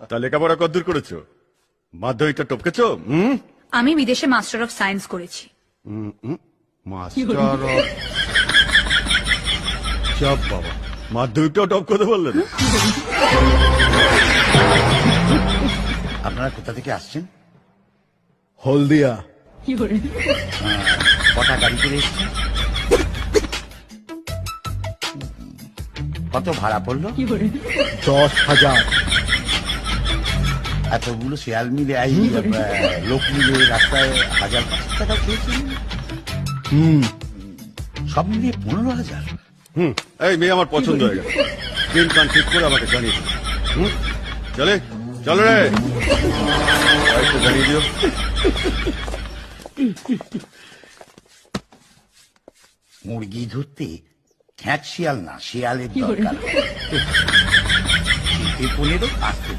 তা লেখাপড়া কদ্দূর করেছ? মাধ্যমিকটা টপকেছো? হুম? আমি বিদেশে মাস্টার অফ সায়েন্স করেছি। মাস্টার অফ চাপ বাবা। মাধ্যমিকটাও টপ করতে পারলেন আপনারা কোথা থেকে আসছেন? হলদিয়া। কটা গাড়ি করে এসছেন? কত ভাড়া পড়ল? দশ হাজার। এতগুলো শেয়াল মিলে আহ, লোক মিলে রাস্তায় হাজার পাঁচশো টাকা খেয়েছেন হুম। সব মিলিয়ে পনেরো হাজার। হুম। এই মেয়ে আমার পছন্দ হয়ে গেছে। দিন কান ঠিক করে আমাকে জানিয়ে হুম। চলে চলো রে। আরেকটু জানিয়ে দিও। মুরগি ধরতে খ্যাঁচ শিয়াল না শিয়ালের দরকার। পনেরো আসতে